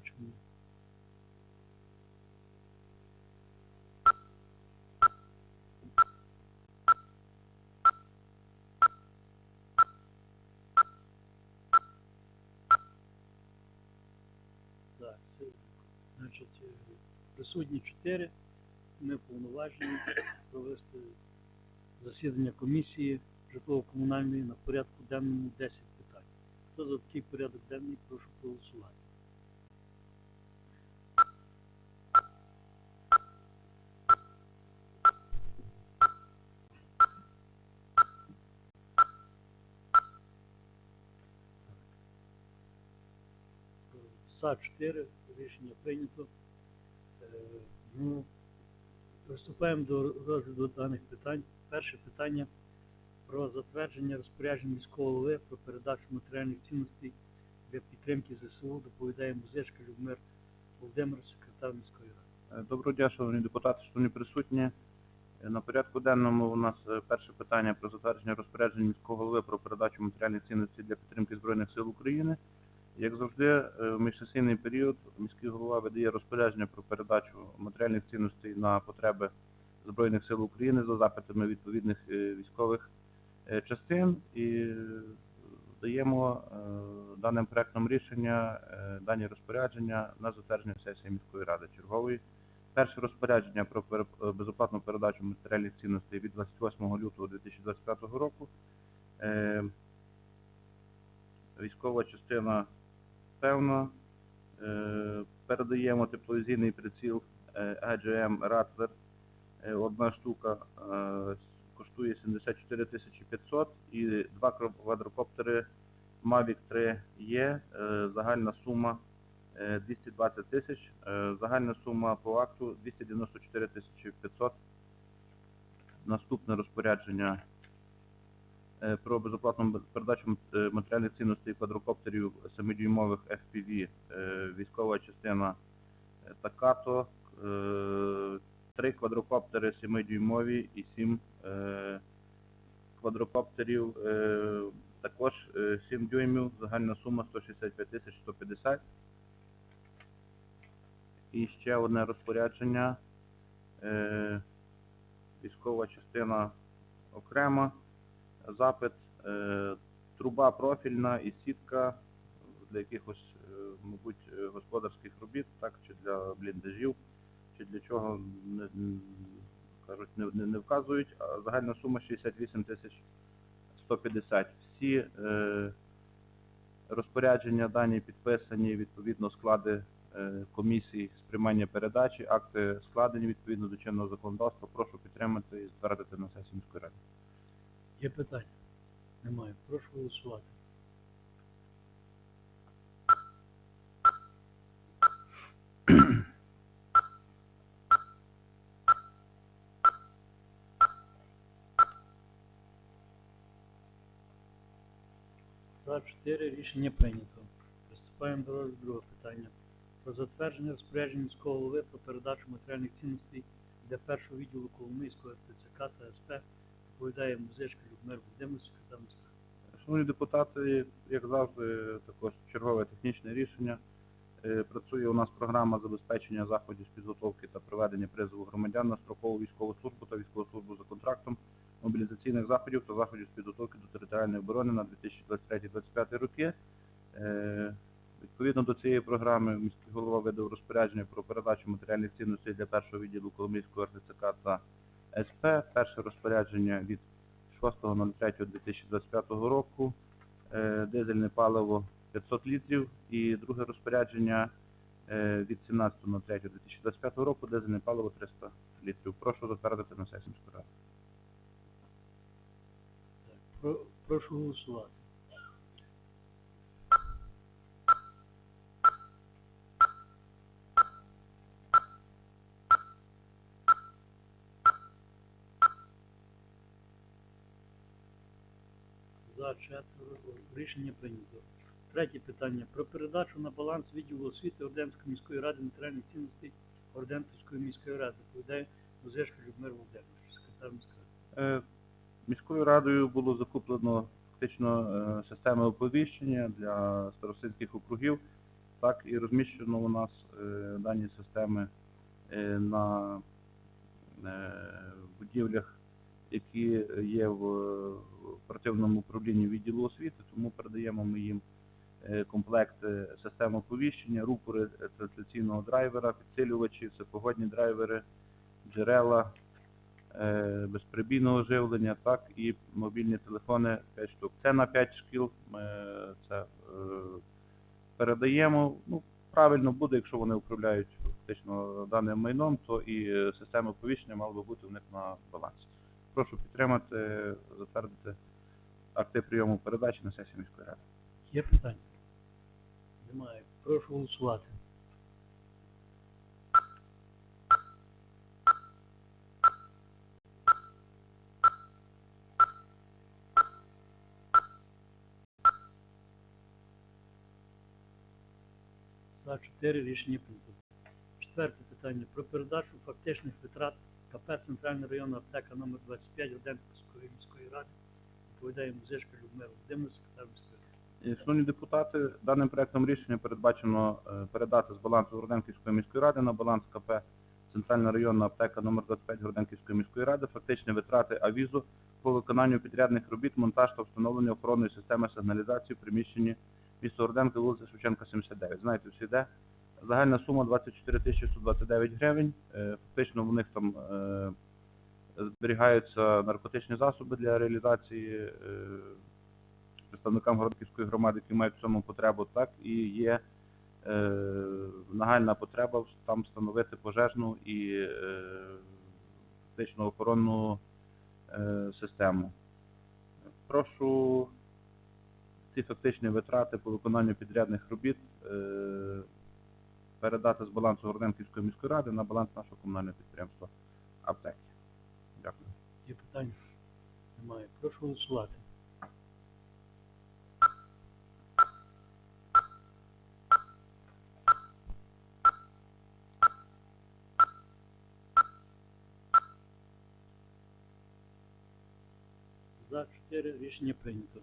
Бачимо. Так, це, значить, е, присутні чотири. Ми повноважені провести засідання комісії житлово-комунальної на порядку денному 10 питань. Хто за такий порядок денний, прошу проголосувати. За 4 рішення прийнято. Е, Ну, приступаємо до розгляду даних питань. Перше питання про затвердження розпоряджень міського голови про передачу матеріальних цінностей для підтримки ЗСУ доповідає музичка Людмир Володимир, секретар міської ради. Е, Доброго дня, шановні депутати, шановні присутні. Е, На порядку денному у нас перше питання про затвердження розпоряджень міського голови про передачу матеріальних цінностей для підтримки Збройних сил України. Як завжди, е, в міжсесійний період міський голова видає розпорядження про передачу матеріальних цінностей на потреби Збройних сил України за запитами відповідних е, військових е, частин і даємо даним проектом рішення дані розпорядження на затвердження сесії міської ради чергової. Перше розпорядження про безоплатну передачу матеріальних цінностей від 28 лютого 2025 року. Військова частина певна. Е, Передаємо тепловізійний приціл е, AGM Rattler. Е, Одна штука е, коштує 74 тисячі 500 і два квадрокоптери Mavic 3 є. Е, Загальна сума е, 220 тисяч. Е, Загальна сума по акту 294 тисячі 500. Наступне розпорядження е, про безоплатну передачу е, матеріальних цінностей квадрокоптерів 7-дюймових FPV. Е, Військова частина е, Такато. е, Три квадрокоптери 7-дюймові і 7 квадрокоптерів е, також е, 7 дюймів. Загальна сума 165 тисяч 150. І ще одне розпорядження. Е, військова частина окрема. Запит, е, труба профільна і сітка для якихось, е, мабуть, е, господарських робіт, так, чи для бліндажів, чи для чого не, кажуть, не, не, не вказують. А загальна сума 68 тисяч 150. Всі е, розпорядження дані підписані, відповідно склади комісій з приймання передачі, акти складені відповідно до чинного законодавства. Прошу підтримати і затвердити на сесії міської ради. Є питання? Немає. Прошу голосувати. За 4 рішення прийнято. Приступаємо до другого питання. Про затвердження розпорядження міського голови про передачу матеріальних цінностей для першого відділу Коломийського РТЦК та СП доповідає музичка Людмир Володимир, секретар. Шановні депутати, як завжди, також чергове технічне рішення. Е, Працює у нас програма забезпечення заходів з підготовки та проведення призову громадян на строкову військову службу та військову службу за контрактом, мобілізаційних заходів та заходів з підготовки до територіальної оборони на 2023-2025 роки. Е, Відповідно до цієї програми міський голова видав розпорядження про передачу матеріальних цінностей для першого відділу Коломийського РТЦК та СП. Перше розпорядження від 6.03.2025 року, е, дизельне паливо 500 літрів і друге розпорядження е, від 17.03.2025 року, дизельне паливо 300 літрів. Прошу затвердити на сесію ради. Прошу голосувати. За четверо рішення прийнято. Третє питання. Про передачу на баланс відділу освіти Орденської міської ради матеріальних цінностей Орденської міської ради. Доповідає Музешка Людмир Володимирович, секретар міської ради. Е, Міською радою було закуплено фактично е, системи оповіщення для старостинських округів. Так, і розміщено у нас е, дані системи на будівлях, які є в оперативному управлінні відділу освіти, тому передаємо ми їм е, комплекти систем оповіщення, рупори е, трансляційного драйвера, підсилювачі, це погодні драйвери, джерела, е, безперебійного живлення, так, і мобільні телефони 5 штук. Це на 5 шкіл ми це е, передаємо. Ну, правильно буде, якщо вони управляють фактично даним майном, то і е, система оповіщення мала би бути у них на балансі. Прошу підтримати, затвердити акти прийому передачі на сесії міської ради. Є питання? Немає. Прошу голосувати. За 4 рішення прийнято. Четверте питання. Про передачу фактичних витрат КП Центральна районна аптека номер 25 Роденківської міської ради. Відповідає музичка Людмила Володимирівна, секретар міської ради. Е, Шановні депутати, даним проектом рішення передбачено е, передати з балансу Городенківської міської ради на баланс КП Центральна районна аптека номер 25 Городенківської міської ради фактичні витрати авізу по виконанню підрядних робіт, монтаж та встановлення охоронної системи сигналізації в приміщенні міста Городенка, вулиця Шевченка, 79. Знаєте всі де. Загальна сума 24 тисячі 129 гривень. Е, Фактично в них там е, зберігаються наркотичні засоби для реалізації е, представникам Городківської громади, які мають в цьому потребу, так і є нагальна потреба там встановити пожежну і фактично охоронну систему. Прошу ці фактичні витрати по виконанню підрядних робіт передати з балансу Городенківської міської ради на баланс нашого комунального підприємства аптеки. Дякую. Є питання? Немає. Прошу голосувати. За 4 рішення прийнято.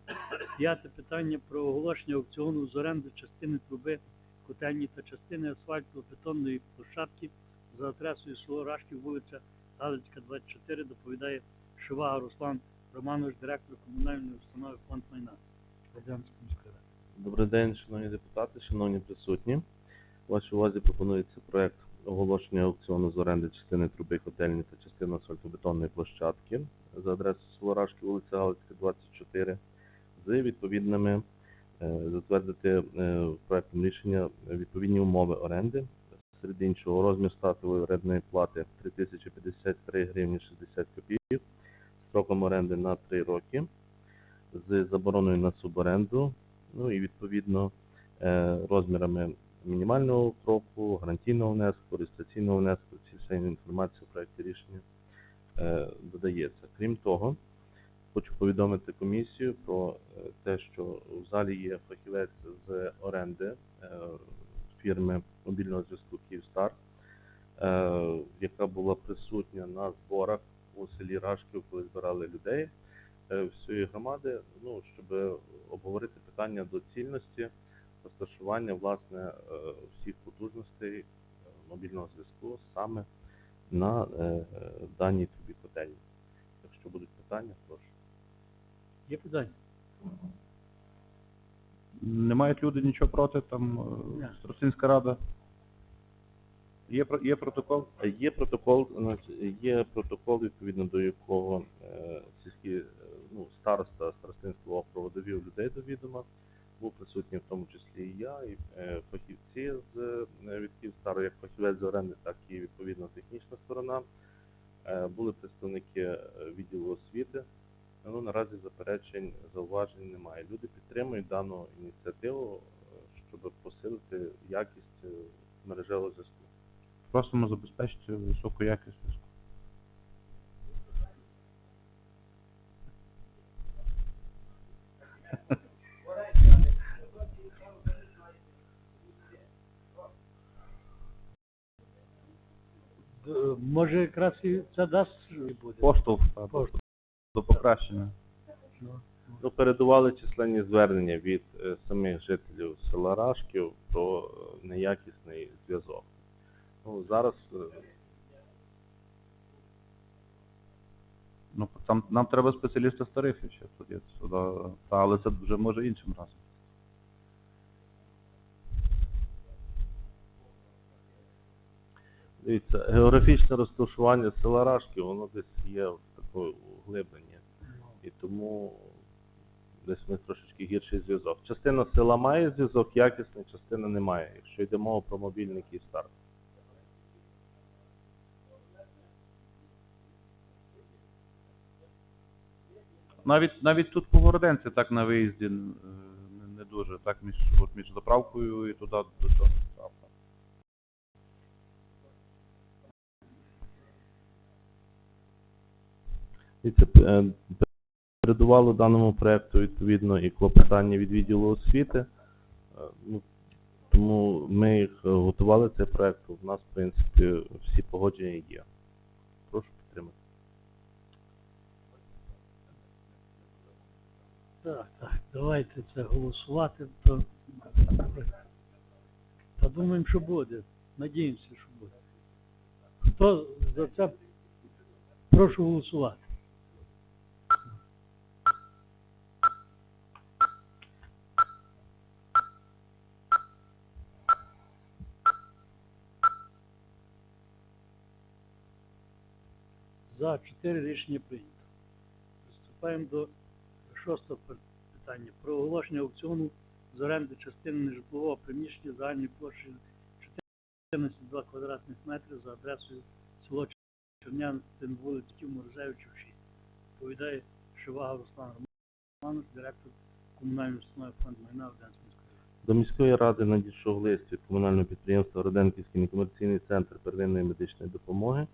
П'яте питання про оголошення аукціону з оренди частини труби, котельні та частини асфальтово-бетонної площадки за адресою село Рашків, вулиця Галицька, 24, доповідає Шивага Руслан Романович, директор комунальної установи фонд майна. Добрий день, шановні депутати, шановні присутні. Вашій увазі пропонується проект оголошення аукціону з оренди частини труби котельні та частини асфальтобетонної площадки за адресою село вулиця Галицька, 24, з відповідними затвердити е, проектом рішення відповідні умови оренди. Серед іншого розмір стартової орендної плати 3053 гривні 60 копійок, строком оренди на 3 роки, з забороною на суборенду, ну і відповідно е, розмірами мінімального кроку, гарантійного внеску, реєстраційного внеску, ці вся інформація в проєкті рішення е, додається. Крім того, хочу повідомити комісію про е, те, що в залі є фахівець з оренди е, фірми мобільного зв'язку Київстар, е, яка була присутня на зборах у селі Рашків, коли збирали людей всієї громади, ну, щоб обговорити питання доцільності розташування власне всіх потужностей мобільного зв'язку саме на даній трубі котельні. Якщо будуть питання, прошу. Є питання? Не мають люди нічого проти, там е, Старостинська рада. Є, про- є протокол? Є протокол, значить, є протокол, відповідно до якого е, сільські е, ну, староста старостинського округу довів людей до відома. Був присутній в тому числі і я, і е, фахівці з е, від Київстару, як фахівець з оренди, так і відповідно технічна сторона. Е, були представники е, відділу освіти. Ну, наразі заперечень, зауважень немає. Люди підтримують дану ініціативу, е, щоб посилити якість е, мережевого зв'язку. Просимо забезпечити високу якість зв'язку. Може якраз і це дасть буде. Поштовх Поштовх. До покращення. Ну, передували численні звернення від е, самих жителів села Рашків про е, неякісний зв'язок. Ну, зараз е, Ну, там нам треба спеціаліста з тарифів ще тоді сюди. Та, але це вже може іншим разом. дивіться, географічне розташування села Рашків, воно десь є в такому углибленні. І тому десь в них трошечки гірший зв'язок. Частина села має зв'язок якісний, частина не має, якщо йде мова про мобільний Київстар. Навіть навіть тут по Городенці так на виїзді е, не, не дуже. Так між от між заправкою і туди до цього. Правда. Дивіться, е, передувало даному проекту відповідно і клопотання від відділу освіти. Е, Ну, тому ми їх готували цей проект. У нас, в принципі, всі погодження є. Прошу підтримати. Так, так, давайте це голосувати, то та думаємо, що буде. Надіємося, що буде. Хто за це прошу голосувати. За чотири рішення прийнято. Приступаємо до шостого питання про оголошення аукціону з оренди частини нежитлового приміщення загальною площею 14,2 квадратних метрів за адресою село Чернянин, вулиця Тюму Розевичів, 6. Відповідає Шивага Руслан Романович, директор комунальної установи фонд майна Оденської міської ради. До міської ради надійшов лист від комунального підприємства Роденківський некомерційний центр первинної медичної допомоги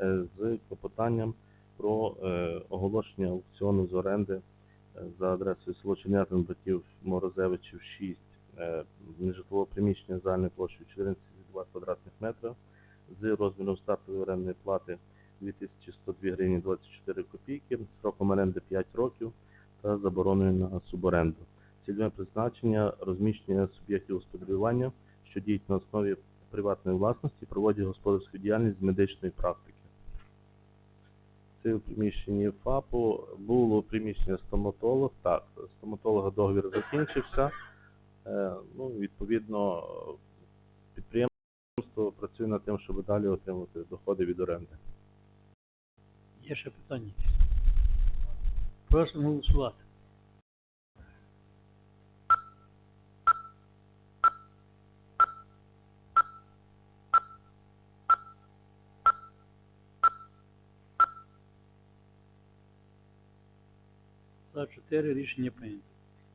з клопотанням про е, оголошення аукціону з оренди е, за адресою село Чернятин, братів Морозевичів 6, е, нежитлового приміщення загальною площею 14,2 квадратних метра з розміром стартової орендної плати 2102 гривні 24 копійки, сроком оренди 5 років та забороною на суборенду цільове призначення розміщення суб'єктів господарювання, що діють на основі приватної власності, проводять господарську діяльність з медичної практики. Це в приміщенні ФАПу було приміщення стоматолог. Так, стоматолога договір закінчився. Е, ну, відповідно, підприємство працює над тим, щоб далі отримати доходи від оренди. Є ще питання? Прошу голосувати. За 4 рішення прийнято.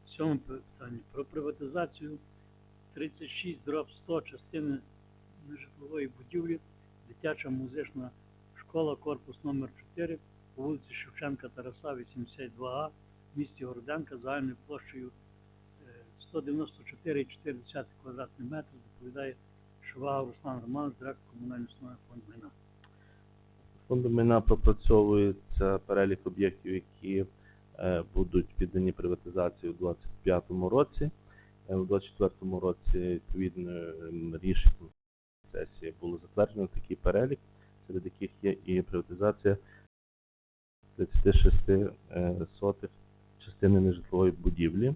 Сьоме питання про приватизацію 36 дроб 100 частини нежитлової будівлі, дитяча музична школа, корпус номер 4 по вулиці Шевченка Тараса, 82А, в місті Городенка, загальною площею е, 194,4 квадратний метр, доповідає Шувага Руслан Романович, директор комунальної установи фонд майна. Фондом майна пропрацьовується перелік об'єктів, які будуть піддані приватизації у 2025 році. Е, У 2024 році відповідним рішенням сесії було затверджено такий перелік, серед яких є і приватизація 36 е, сотих частини нежитлової будівлі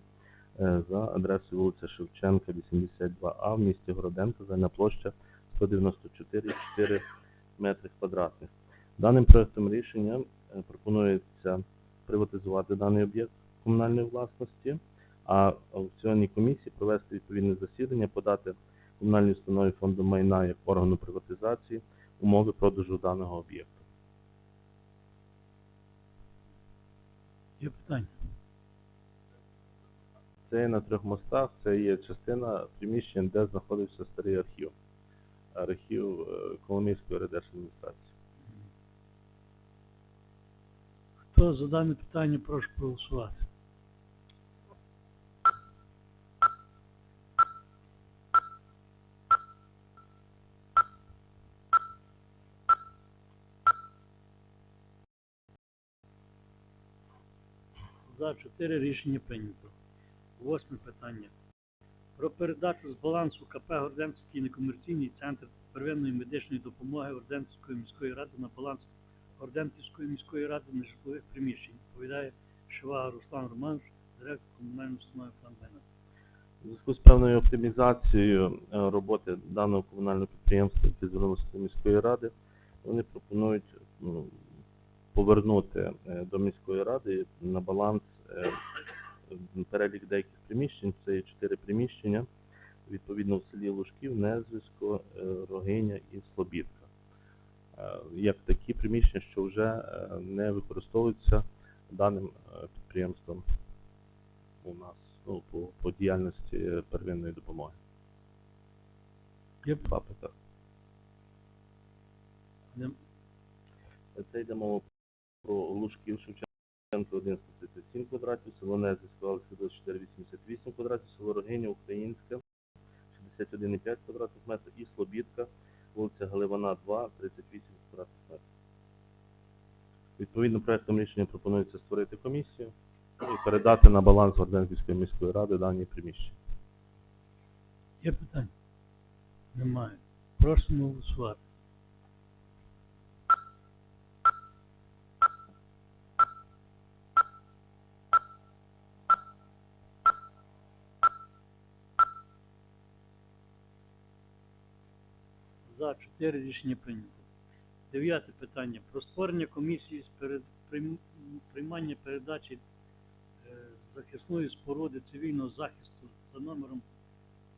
е, за адресою вулиця Шевченка, 82А в місті Городенко, загальна площа 194,4 метри квадратних. Даним проектом рішення е, пропонується приватизувати даний об'єкт комунальної власності, а аукціонній комісії провести відповідне засідання, подати комунальній установі фонду майна як органу приватизації умови продажу даного об'єкту. Є питання? Це є на трьох мостах, це є частина приміщень, де знаходився старий архів. Архів е, Коломийської райдержадміністрації. Хто за дане питання, прошу проголосувати. За 4 рішення прийнято. Восьме питання. Про передачу з балансу КП Горденський некомерційний центр первинної медичної допомоги Горденської міської ради на баланс Горденківської міської ради нежитлових приміщень. Відповідає Шивага Руслан Романович, директор комунальної установи «План Майна». У зв'язку з певною оптимізацією е, роботи даного комунального підприємства яке звернулося міської ради, вони пропонують ну, повернути е, до міської ради на баланс е, перелік деяких приміщень. Це є чотири приміщення, відповідно в селі Лужків, Незвисько, Рогиня і Слобідка. Е, Як такі приміщення, що вже е, не використовуються даним е, підприємством у нас ну, по, по діяльності е, первинної допомоги. Є питання. Це йде мова про Лужків Шевченко 1137 квадратів, село Незисько, Галицьке 2488 квадратів, село Рогиня, Українська 61,5 квадратних метрів і Слобідка, вулиця Галивана 2, 38 квадратних метрів. Відповідно, проектом рішення пропонується створити комісію і передати на баланс Горденківської міської ради дані приміщення. Є питання? Немає. Просимо голосувати. За 4 рішення прийнято. Дев'яте питання. Про створення комісії з перед, приймання передачі е, захисної споруди цивільного захисту за номером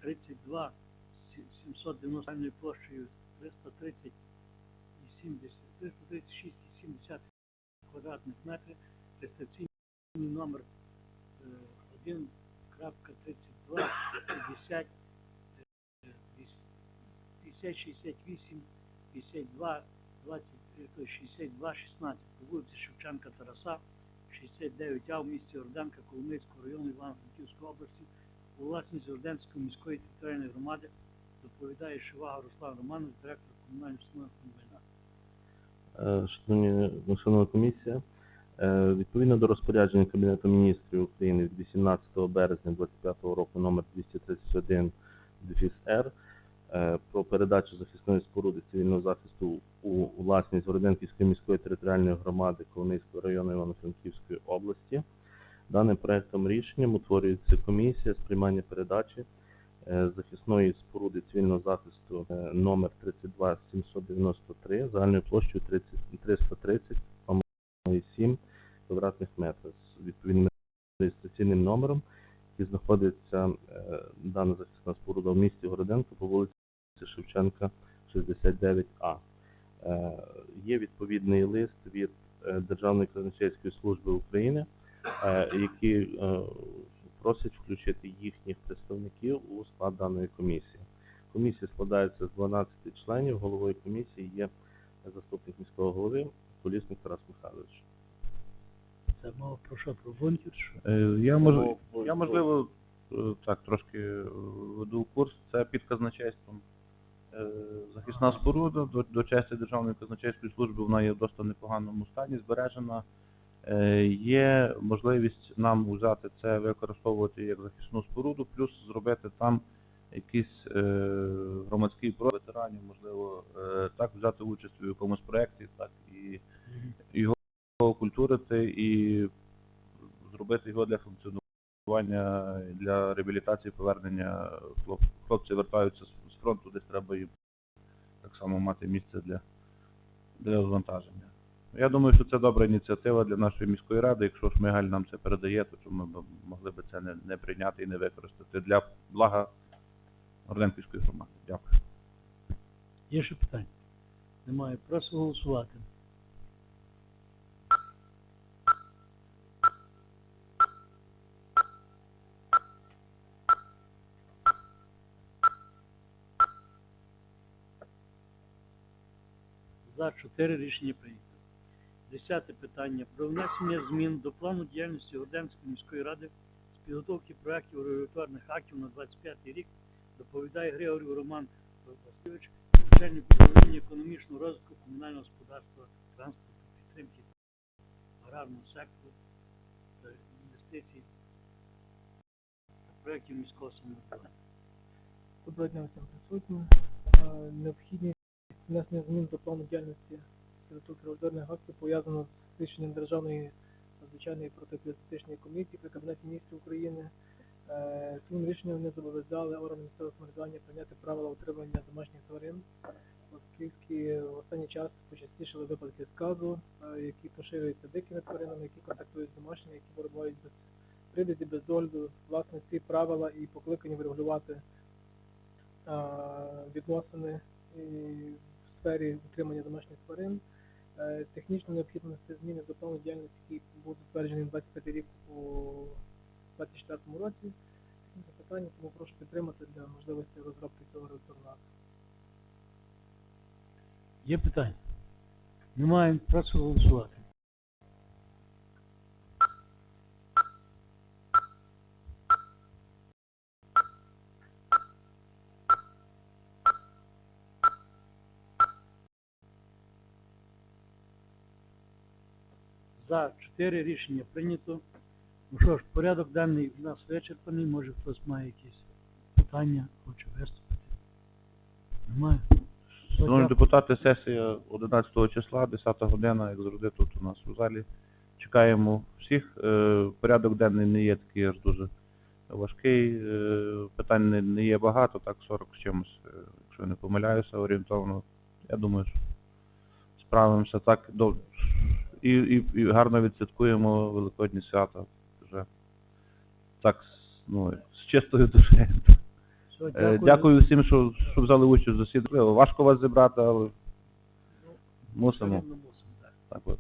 32 790 площею 330 і 70, 336 і 70 квадратних метрів, реєстраційний номер е, 1.32 50 е, 50 68 52 20, е, то 62 16 по вулиці Шевченка Тараса 69А в місті Орденка Коломийського району Івано-Франківської області у власність Орденської міської територіальної громади доповідає Шивага Руслан Романович, директор комунальної установи комбайна. Е, Шановні, ну, шановна комісія, е, відповідно до розпорядження Кабінету міністрів України від 18 березня 2025 року номер 231 ДФІС-Р про передачу захисної споруди цивільного захисту у власність Городенківської міської територіальної громади Коломийського району Івано-Франківської області. Даним проектом рішенням утворюється комісія з приймання передачі е, захисної споруди цивільного захисту е, номер 32793 загальною площею 30 330,7 квадратних метрів з відповідним реєстраційним номером, який знаходиться е, дана захисна споруда в місті Городенко по вулиці Шевченка 69А. Е, Є відповідний лист від е, Державної казначейської служби України, е, які е, просять включити їхніх представників у склад даної комісії. Комісія складається з 12 членів. Головою комісії є заступник міського голови Колісник Тарас Михайлович. Це мова про що? Про бункер? Я, мож... Ну, я можливо, так трошки веду курс. Це під казначейством захисна споруда до, до честі Державної казначейської служби. Вона є в досить непоганому стані, збережена. Е, Є можливість нам взяти це, використовувати як захисну споруду, плюс зробити там якийсь е, громадський про ветеранів, можливо, е, так взяти участь у якомусь проєкті, так і його окультурити і зробити його для функціонування, для реабілітації, повернення хлоп- хлопці вертаються з фронту, десь треба їм так само мати місце для, для розвантаження. Я думаю, що це добра ініціатива для нашої міської ради. Якщо Шмигаль нам це передає, то чому б могли б це не, не прийняти і не використати для блага Орденківської громади. Дякую. Є ще питання? Немає. Прошу голосувати. За 4 рішення прийнято. Десяте питання. Про внесення змін до плану діяльності Горденської міської ради з підготовки проєктів регуляторних актів на 25 рік доповідає Григорій Роман Васильович, начальник управління економічного розвитку комунального господарства, транспорту, підтримки аграрного сектору та інвестицій та проєктів міського самоврядування. Доброго дня всім присутнім. Е, Необхідність внесення змін до плану діяльності Інституту револьверних актів пов'язано з рішенням Державної надзвичайної протиполітичної комісії при Кабінеті міністрів України. Е, Цим рішенням вони зобов'язали органи місцевого самоврядування прийняти правила утримання домашніх тварин, оскільки в останній час почастішили випадки сказу, е, які поширюються дикими тваринами, які контактують з домашніми, які перебувають без привізі, без догляду. Власне, ці правила і покликані врегулювати відносини і сфері утримання домашніх тварин. Е, Технічно необхідно внести зміни до плану діяльності, який був затверджений на 25 рік у 2024 році. Технічне питання, тому прошу підтримати для можливості розробки цього регуляторного. Є питання? Немає. Прошу голосувати. За чотири рішення прийнято. Ну що ж, порядок денний у нас вичерпаний. Може хтось має якісь питання, хоче виступити. Немає. Шановні депутати, сесія 11 числа, 10 година, як завжди тут у нас у залі. Чекаємо всіх. Е, Порядок денний не є такий аж дуже важкий. е, Питань не, є багато, так 40 з чимось, е, якщо не помиляюся, орієнтовно. Я думаю, що справимося так. І, і, і гарно відсвяткуємо Великодні свята вже так, ну, з чистою душею. Е, дякую. Дякую всім, що, що взяли участь в засіданні. Важко вас зібрати, але Ну, мусимо. Так от.